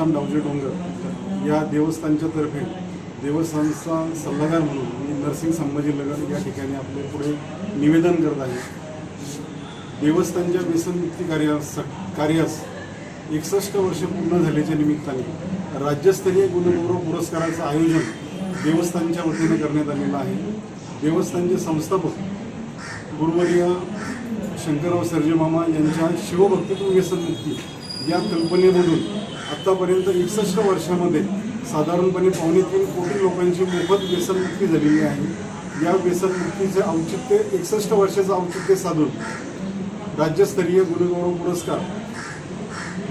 देवस्थान डावजे डोंगर या देवस्थानच्या तर्फे देवस्थानचा सल्लागार म्हणून मी नरसिंग संभाजीनगर या ठिकाणी आपले पुढे निवेदन करत आहे. देवस्थानच्या व्यसनमुक्ती कार्यास कार्यास एकसष्ट वर्ष पूर्ण झाल्याच्या निमित्ताने राज्यस्तरीय गुणगौरव पुरस्काराचं आयोजन देवस्थानच्या वतीने करण्यात आलेलं आहे. देवस्थानचे संस्थापक गुरुवर्य शंकरराव सर्जेमामा यांच्या शिवभक्तित्व व्यसनमुक्ती या कल्पनेमधून आत्तापर्यंत एकसष्ट वर्षामध्ये साधारणपणे पावणे तीन कोटी लोकांची मोफत व्यसनमुक्ती झालेली आहे. या व्यसनमुक्तीचे औचित्य एकसष्ट वर्षाचं औचित्य साधून राज्यस्तरीय गुणगौरव पुरस्कार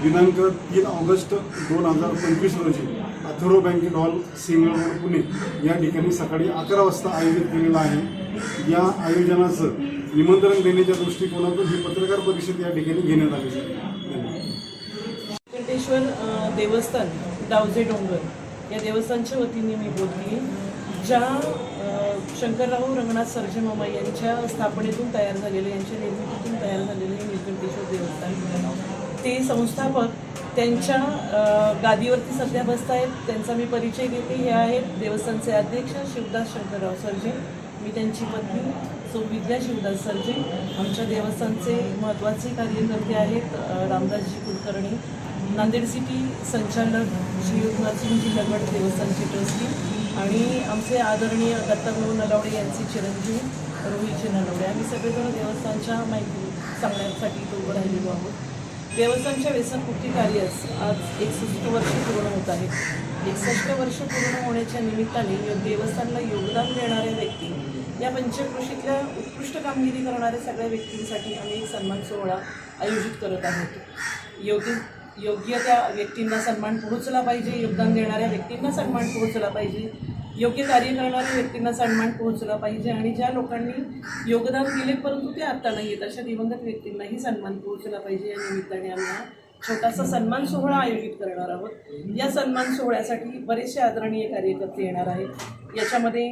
दिनांक तीन ऑगस्ट दोन हजार पंचवीस रोजी Atharva banquet hall single road Pune या ठिकाणी सकाळी अकरा वाजता आयोजित केलेलं आहे. या आयोजनाचं निमंत्रण देण्याच्या दृष्टिकोनातून ही पत्रकार परिषद या ठिकाणी घेण्यात आलेली आहे. धन्यवाद. व्यंकटेश्वर देवस्थान डावजे डोंगर या देवस्थानच्या वतीने मी बोलते. ज्या शंकरराव रंगनाथ सर्जेमामा यांच्या स्थापनेतून तयार झालेले यांच्या निर्मितीतून तयार झालेले हे निळकंठेश्वर देवस्थान ते संस्थापक त्यांच्या गादीवरती सध्या बसत आहेत त्यांचा मी परिचय घेते. हे आहेत देवस्थानचे अध्यक्ष शिवदास शंकरराव सर्जे. मी त्यांची पत्नी सो विद्या शिवदास सर्जे. आमच्या देवस्थानचे महत्त्वाचे कार्यकर्ते आहेत रामदासजी कुलकर्णी. नांदेड सिटी संचालक श्री जी लगड देवस्थानचे ट्रस्टी आणि आमचे आदरणीय दत्ताभाऊ नलावडे यांचे चिरंजीव रोहितजी नलावडे आम्ही सगळेजण देवस्थानच्या माहिती सांगण्यासाठी तो उभं राहिलेलो आहोत. देवस्थानच्या व्यसनमुक्ती कार्यास आज एकसष्ट वर्ष पूर्ण होत आहे एकसष्ट वर्ष पूर्ण होण्याच्या निमित्ताने देवस्थानला योगदान देणाऱ्या व्यक्ती या पंचकृषीतल्या उत्कृष्ट कामगिरी करणाऱ्या सगळ्या व्यक्तींसाठी आम्ही एक सन्मान सोहळा आयोजित करत आहोत. योगी योग्य त्या व्यक्तींना सन्मान पोहोचला पाहिजे योगदान देणाऱ्या व्यक्तींना सन्मान पोहोचला पाहिजे योग्य कार्य करणाऱ्या व्यक्तींना सन्मान पोहोचला पाहिजे आणि ज्या लोकांनी योगदान दिले परंतु ते आत्ता नाही आहेत अशा दिवंगत व्यक्तींनाही सन्मान पोहोचला पाहिजे. या निमित्ताने आम्ही हा छोटासा सन्मान सोहळा आयोजित करणार आहोत. या सन्मान सोहळ्यासाठी बरेचसे आदरणीय कार्यकर्ते येणार आहेत. याच्यामध्ये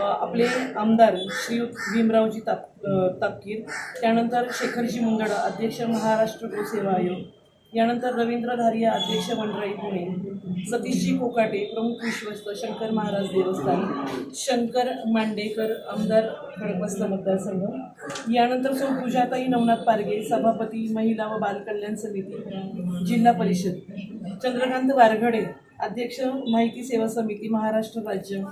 आपले आमदार श्री भीमरावजी ताप तापकीर त्यानंतर शेखरजी मुंदड अध्यक्ष महाराष्ट्र गोसेवा आयोग यानंतर रवींद्र धारिया अध्यक्ष मंडळी पुणे सतीशजी कोकाटे प्रमुख विश्वस्त शंकर महाराज देवस्थान शंकर मांडेकर आमदार खडकवस्त मतदारसंघ. यानंतर सो पूजाताई नवनाथ पारगे सभापती महिला व बालकल्याण समिती जिल्हा परिषद. चंद्रकांत वारघडे अध्यक्ष माहिती सेवा समिती महाराष्ट्र राज्य.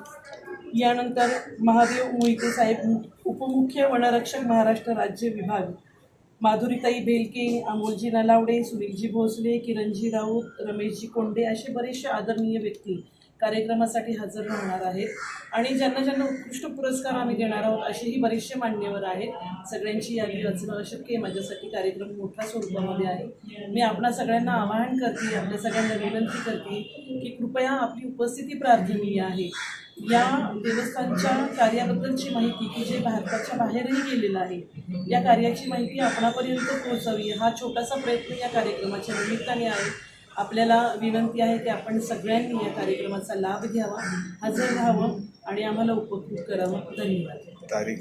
यानंतर महादेव मोहिते साहेब उपमुख्य वनरक्षक महाराष्ट्र राज्य विभाग. माधुरीताई भेलके अमोलजी नलावडे सुनीलजी भोसले किरणजी राऊत रमेशजी कोंडे असे बरेचसे आदरणीय व्यक्ती कार्यक्रमासाठी हजर राहणार आहेत. आणि ज्यांना ज्यांना उत्कृष्ट पुरस्कार आम्ही देणार आहोत असेही बरेचसे मान्यवर आहेत. सगळ्यांची यादी रचणं अशक्य आहे. माझ्यासाठी कार्यक्रम मोठ्या स्वरूपामध्ये आहे. मी आपणा सगळ्यांना आवाहन करते आपल्या सगळ्यांना विनंती करते की कृपया आपली उपस्थिती प्रार्थनीय आहे. या देवस्थानच्या कार्याबद्दलची माहिती की जे भारताच्या बाहेरही गेलेलं आहे या कार्याची माहिती आपणापर्यंत पोहोचावी हा छोटासा प्रयत्न या कार्यक्रमाच्या निमित्ताने आहे. आपल्याला विनंती आहे की आपण सगळ्यांनी या कार्यक्रमाचा लाभ घ्यावा हजर राहावं आणि आम्हाला उपकृत करावं. धन्यवाद. तारीख